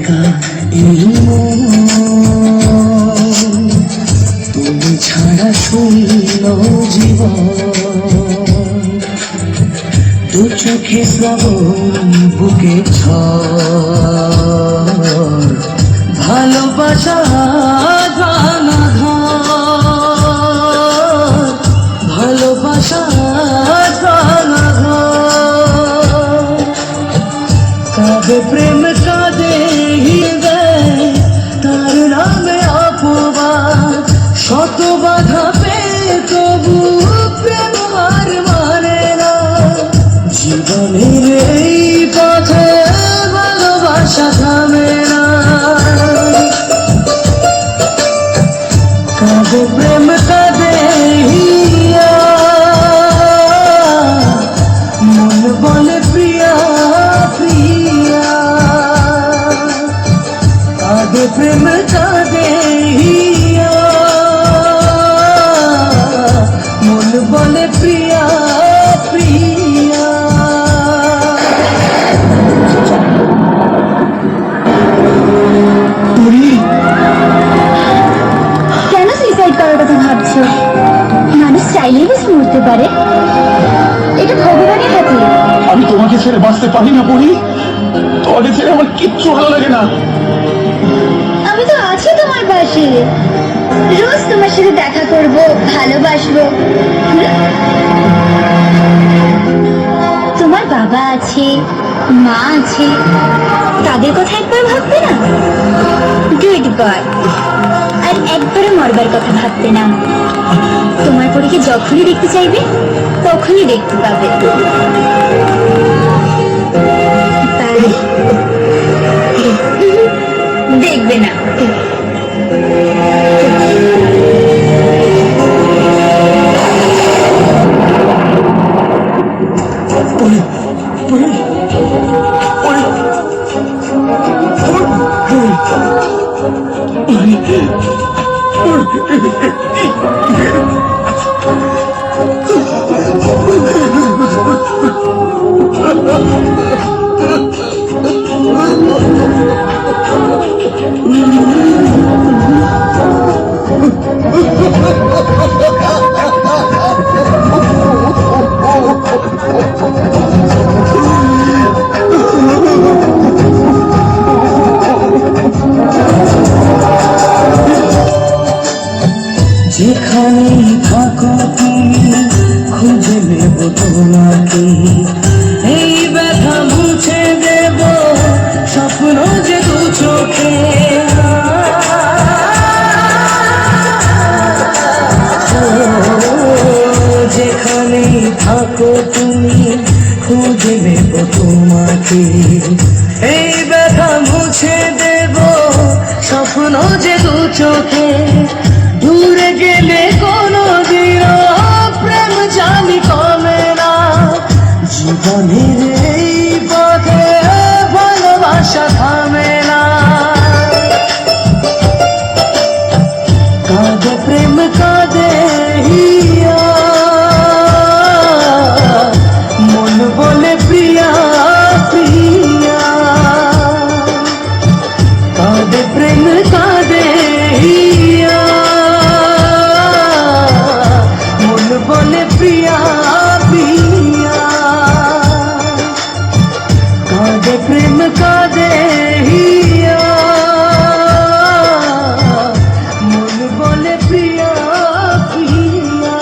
একা এই তুমি ছাড়া শূন্য জীবন। দু চোখে শ্রাবণ, বুকে ঝড়। ভালোবাসা ভালোবাসা জানা প্রেম প্রেম কাঁদে মন বলে প্রিয়া প্রিয়া পুরী কেন সুইসাইড করার কথা ভাবছ? মানুষ চাইলেই বেশ মরতে পারে। এটা ভগবানের হাতে। আমি তোমাকে ছেড়ে বাঁচতে পারি না পড়ি তোমাকে ছেড়ে আমার কিচ্ছু ভালো লাগে না। আমি তো আছি তোমার পাশে। রোজ তোমার সাথে দেখা করব, ভালোবাসবো। তোমার বাবা আছে, মা আছে, তাদের কথা একবার ভাববে না? গুড বয় আর একবারও মরবার কথা ভাববে না। তোমার পরীকে যখনই দেখতে চাইবে, তখনই দেখতে পাবে। দেখবে না পড়ি যেখানেই থাকো তুমি খুঁজে নেব তোমাকে। থাকো তুমি খুঁজবে তোমাকে। এই ব্যথা মুছে দেব স্বপ্ন যে দু চোখে।